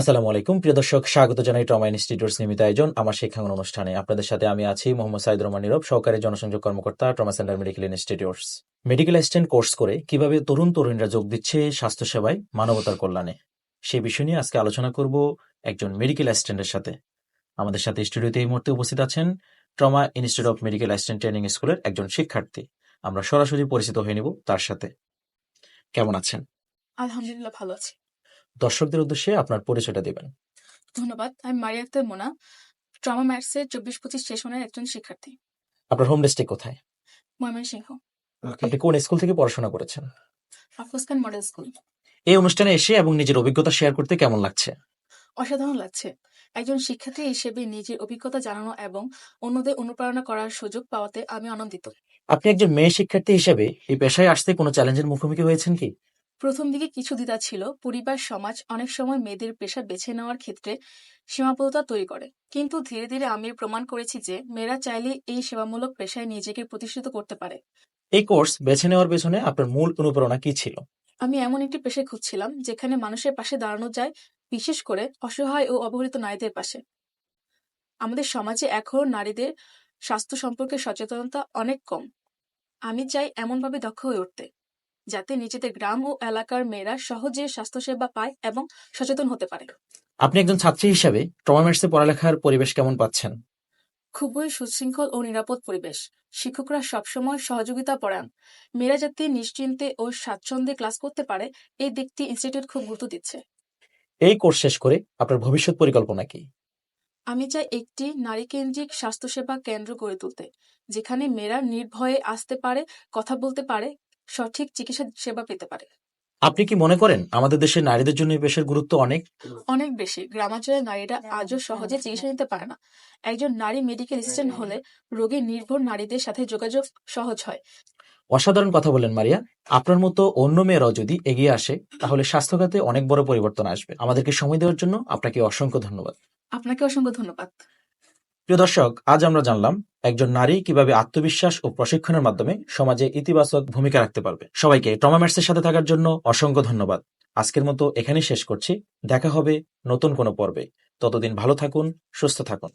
আসসালামু আলাইকুম। প্রিয় দর্শক, স্বাগত জানাই ট্রমা ইনস্টিটিউটস নিয়মিত আয়োজন আমার শিক্ষাঙ্গন অনুষ্ঠানে। আপনাদের সাথে আমি আছি মোহাম্মদ সাইদ রহমান নীরব, সহকারী জনসংযোগ কর্মকর্তা trauma centre medical institutes medical assistant course করে কীভাবে তরুণ তরুণীরা যোগ দিচ্ছে স্বাস্থ্যসেবায়, মানবতার কল্যাণে। সেই বিষয় নিয়ে আজকে আলোচনা করব একজন মেডিকেল অ্যাসিস্ট্যান্টের সাথে। আমাদের সাথে স্টুডিওতে এই মুহূর্তে উপস্থিত আছেন trauma institute of medical assistant training স্কুলের একজন শিক্ষার্থী। আমরা সরাসরি পরিচিত হয়ে নিব তার সাথে। কেমন আছেন? আলহামদুলিল্লাহ, ভালো আছি। দর্শকদের উদ্দেশ্যে আপনার পরিচয়টা দিবেন। ধন্যবাদ আমি মারিয়া আক্তার মোনা ট্রমা ম্যাথসের চব্বিশ পঁচিশ সেশনের একজন শিক্ষার্থী। আপনার হোম ডিস্ট্রিক্ট কোথায়? ময়মনসিংহ। আপনি কোন স্কুল থেকে পড়াশোনা করেছেন? Afroz Khan model school. এই অনুষ্ঠানে এসে এবং নিজের অভিজ্ঞতা শেয়ার করতে কেমন লাগছে? অসাধারণ লাগছে। একজন শিক্ষার্থী হিসেবে নিজের অভিজ্ঞতা জানানো এবং অন্যদের অনুপ্রেরণা করার সুযোগ পাওয়াতে আমি আনন্দিত। আপনি একজন মেয়ে শিক্ষার্থী হিসেবে এই পেশায় আসতে কোনো চ্যালেঞ্জের মুখোমুখি হয়েছেন কি? প্রথম দিকে কিছু দ্বিধা ছিল। পরিবার সমাজ অনেক সময় মেয়েদের পেশা বেছে নেওয়ার ক্ষেত্রে সীমাবদ্ধতা তৈরি করে। কিন্তু ধীরে ধীরে আমি প্রমাণ করেছি যে মেয়েরা চাইলে এই সেবামূলক পেশায় নিজেকে প্রতিষ্ঠিত করতে পারে। এই কোর্স বেছে নেওয়ার পেছনে আপনার মূল অনুপ্রেরণা কি ছিল? আমি এমন একটি পেশা খুঁজছিলাম যেখানে মানুষের পাশে দাঁড়ানো যায় বিশেষ করে অসহায় ও অবহেলিত নারীদের পাশে। আমাদের সমাজে এখন নারীদের স্বাস্থ্য সম্পর্কে সচেতনতা অনেক কম। আমি চাই এমনভাবে দক্ষ হয়ে উঠতে। যাতে নিজেদের গ্রাম ও এলাকার মেয়েরা সহজে স্বাস্থ্যসেবা পায় এবং সচেতন হতে পারে। আপনি একজন ছাত্রী হিসাবে ট্রমামেটসে পড়ালেখার পরিবেশ কেমন পাচ্ছেন? খুবই সুশৃঙ্খল ও নিরাপদ পরিবেশ। শিক্ষকরা সবসময় সহযোগিতা পড়ান। মেয়েরা যাতে নিশ্চিন্তে ও স্বাচ্ছন্দ্যে ক্লাস করতে পারে এই দিকটি ইনস্টিটিউট খুব গুরুত্ব দিচ্ছে। এই কোর্স শেষ করে আপনার ভবিষ্যৎ পরিকল্পনা কি? আমি চাই একটি নারীকেন্দ্রিক স্বাস্থ্যসেবা কেন্দ্র গড়ে তুলতে যেখানে মেয়েরা নির্ভয়ে আসতে পারে কথা বলতে পারে সঠিক চিকিৎসা সেবা পেতে পারে। আপনি কি মনে করেন আমাদের দেশের নারীদের জন্য এই পেশার গুরুত্ব অনেক? অনেক বেশি। গ্রামাঞ্চলের নারীরা আজও সহজে চিকিৎসা নিতে পারে না। একজন নারী মেডিকেল অ্যাসিস্ট্যান্ট হলে রোগী নির্ভর নারীদের সাথে যোগাযোগ সহজ হয়। অসাধারণ কথা বলেন মারিয়া। আপনার মতো অন্য মেয়েরাও যদি এগিয়ে আসে তাহলে স্বাস্থ্যখাতে অনেক বড় পরিবর্তন আসবে। আমাদেরকে সময় দেওয়ার জন্য আপনাকে অসংখ্য ধন্যবাদ। আপনাকে অসংখ্য ধন্যবাদ। প্রিয় দর্শক, আজ আমরা জানলাম একজন নারী কীভাবে আত্মবিশ্বাস ও প্রশিক্ষণের মাধ্যমে সমাজে ইতিবাচক ভূমিকা রাখতে পারবে। সবাইকে টমাম্যাটসের সাথে থাকার জন্য অসংখ্য ধন্যবাদ। আজকের মতো এখানেই শেষ করছি। দেখা হবে নতুন কোনো পর্বে। ততদিন ভালো থাকুন, সুস্থ থাকুন।